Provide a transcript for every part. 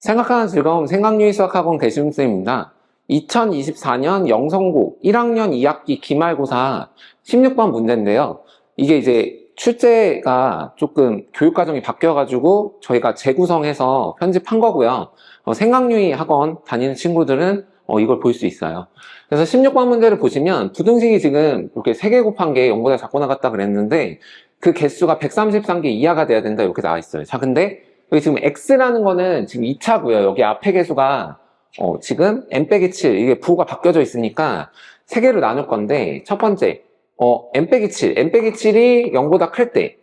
생각하는 즐거움 생각유희 수학학원 개심쌤입니다. 2024년 영성고 1학년 2학기 기말고사 16번 문제인데요. 이게 이제 출제가 조금 교육과정이 바뀌어가지고 저희가 재구성해서 편집한 거고요. 어, 생각유희 학원 다니는 친구들은 어, 이걸 볼 수 있어요. 그래서 16번 문제를 보시면 부등식이 지금 이렇게 3개 곱한 게 0보다 작고 나갔다 그랬는데 그 개수가 133개 이하가 돼야 된다 이렇게 나와 있어요. 자, 근데 여기 지금 x라는 거는 지금 2차고요. 여기 앞에 개수가 어, 지금 n 빼기 7 이게 부호가 바뀌어져 있으니까 세 개로 나눌 건데 첫 번째 어, n 빼기 7 n 빼기 7이 0보다 클 때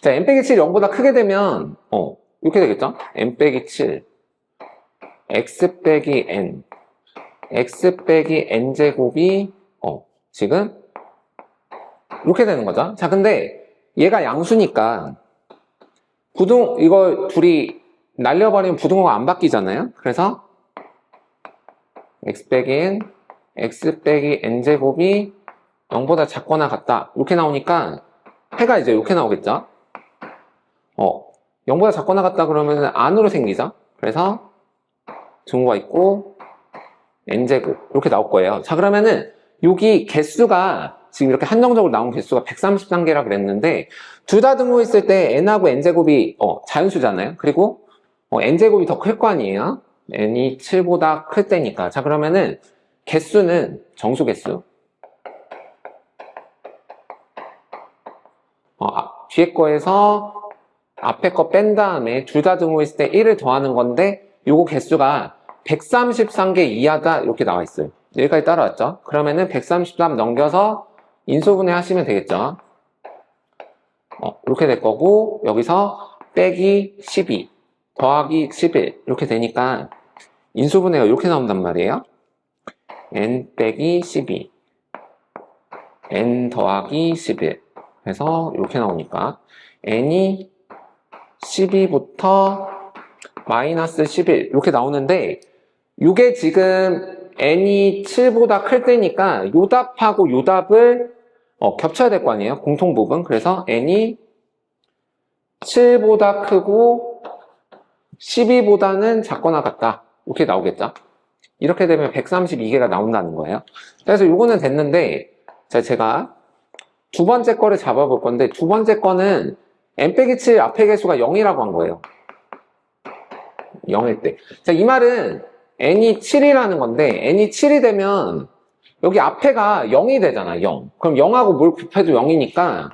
자, n 빼기 7이 0보다 크게 되면 어, 이렇게 되겠죠? n 빼기 7 x 빼기 n x 빼기 n 제곱이 어, 지금 이렇게 되는 거죠. 자, 근데 얘가 양수니까 부등 이거 둘이 날려버리면 부등호가 안 바뀌잖아요. 그래서 x 빼기 n, x 빼기 n 제곱이 0보다 작거나 같다. 이렇게 나오니까 해가 이제 이렇게 나오겠죠. 어, 0보다 작거나 같다 그러면 안으로 생기죠. 그래서 증후가 있고 n 제곱 이렇게 나올 거예요. 자 그러면은 여기 개수가 지금 이렇게 한정적으로 나온 개수가 133개라 그랬는데 둘 다 등호했을 때 n하고 n제곱이 어, 자연수잖아요. 그리고 어, n제곱이 더 클 거 아니에요. n이 7보다 클 때니까. 자 그러면은 개수는 정수 개수. 어, 아, 뒤에 거에서 앞에 거 뺀 다음에 둘 다 등호했을 때 1을 더하는 건데 요거 개수가 133개 이하다 이렇게 나와 있어요. 여기까지 따라왔죠? 그러면은 133 넘겨서 인수분해 하시면 되겠죠? 어, 이렇게 될 거고 여기서 빼기 12 더하기 11 이렇게 되니까 인수분해가 이렇게 나온단 말이에요. n 빼기 12 n 더하기 11 그래서 이렇게 나오니까 n이 12부터 마이너스 11 이렇게 나오는데 이게 지금 n이 7보다 클 때니까 요 답하고 요 답을 어, 겹쳐야 될 거 아니에요? 공통 부분. 그래서 n이 7보다 크고 12보다는 작거나 같다. 이렇게 나오겠죠? 이렇게 되면 132개가 나온다는 거예요. 그래서 요거는 됐는데 자 제가 두 번째 거를 잡아볼 건데 두 번째 거는 n 빼기 7 앞에 개수가 0이라고 한 거예요. 0일 때. 자, 이 말은 n이 7이라는 건데 n이 7이 되면 여기 앞에가 0이 되잖아, 0. 그럼 0하고 뭘 곱해도 0이니까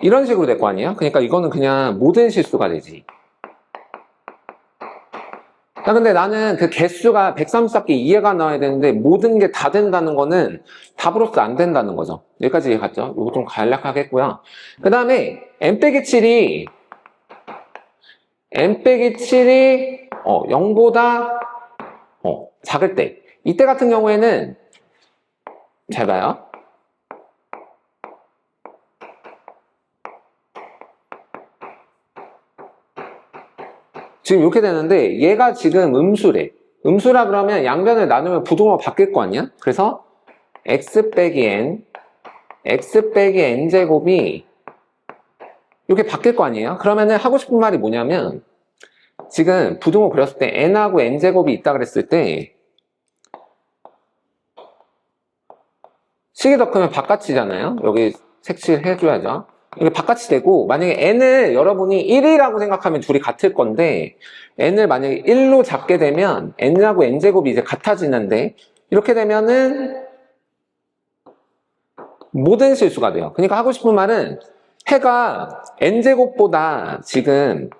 이런 식으로 될 거 아니에요? 그러니까 이거는 그냥 모든 실수가 되지. 자, 근데 나는 그 개수가 134개 이해가 나와야 되는데 모든 게 다 된다는 거는 답으로서 안 된다는 거죠. 여기까지 이해 갔죠? 이거 좀 간략하겠고요. 그 다음에 n 빼기 7이 n 빼기 7이 어, 0보다 어, 작을 때 이때 같은 경우에는 잘 봐요. 지금 이렇게 되는데 얘가 지금 음수래. 음수라 그러면 양변을 나누면 부동호가 바뀔 거 아니야? 그래서 x 빼기 n x 빼기 n 제곱이 이렇게 바뀔 거 아니에요? 그러면은 하고 싶은 말이 뭐냐면 지금 부등호 그렸을 때 n하고 n제곱이 있다 그랬을 때 식이 더 크면 바깥이잖아요. 여기 색칠 해줘야죠. 이게 바깥이 되고 만약에 n을 여러분이 1이라고 생각하면 둘이 같을 건데 n을 만약에 1로 잡게 되면 n하고 n제곱이 이제 같아지는데 이렇게 되면은 모든 실수가 돼요. 그러니까 하고 싶은 말은 해가 n제곱보다 지금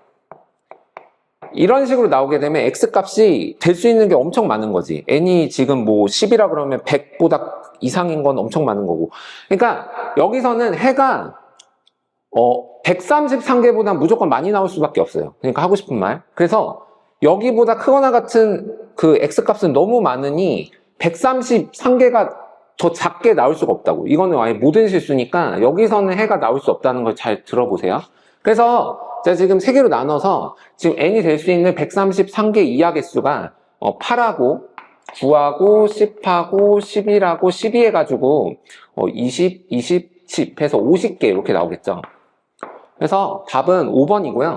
이런 식으로 나오게 되면 x값이 될 수 있는 게 엄청 많은 거지. n이 지금 뭐 10이라 그러면 100보다 이상인 건 엄청 많은 거고. 그러니까 여기서는 해가 어 133개보다 무조건 많이 나올 수밖에 없어요. 그러니까 하고 싶은 말. 그래서 여기보다 크거나 같은 그 x값은 너무 많으니 133개가 더 작게 나올 수가 없다고. 이거는 아예 모든 실수니까 여기서는 해가 나올 수 없다는 걸 잘 들어보세요. 그래서 제가 지금 세 개로 나눠서 지금 n이 될 수 있는 133개 이하 개수가 어, 8하고 9하고 10하고 11하고 12 해가지고 어, 20, 20, 10 해서 50개 이렇게 나오겠죠. 그래서 답은 5번이고요.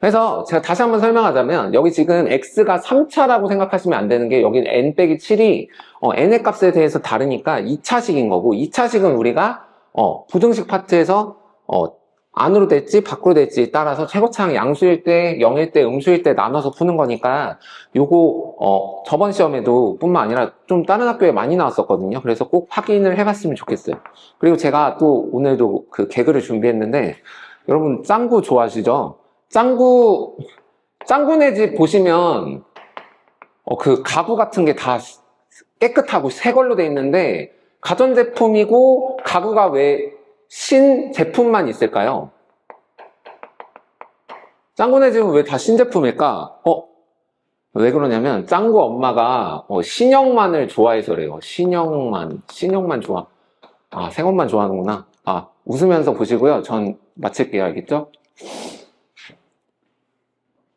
그래서 제가 다시 한번 설명하자면 여기 지금 x가 3차라고 생각하시면 안 되는 게 여기 n 빼기 7이 어, n의 값에 대해서 다르니까 2차식인 거고 2차식은 우리가 어, 부등식 파트에서 어, 안으로 될지 밖으로 될지 따라서 최고차항 양수일 때 0일 때 음수일 때 나눠서 푸는 거니까 요거 어, 저번 시험에도 뿐만 아니라 좀 다른 학교에 많이 나왔었거든요 그래서 꼭 확인을 해봤으면 좋겠어요 그리고 제가 또 오늘도 그 개그를 준비했는데 여러분 짱구 좋아하시죠? 짱구, 짱구네 집 보시면, 어, 그 가구 같은 게 다 깨끗하고 새 걸로 돼 있는데, 가전제품이고, 가구가 왜 신 제품만 있을까요? 짱구네 집은 왜 다 신제품일까? 어, 왜 그러냐면, 짱구 엄마가 어, 신형만을 좋아해서 그래요. 신형만, 신형만 좋아. 아, 새 것만 좋아하는구나. 아, 웃으면서 보시고요. 전 마칠게요. 알겠죠?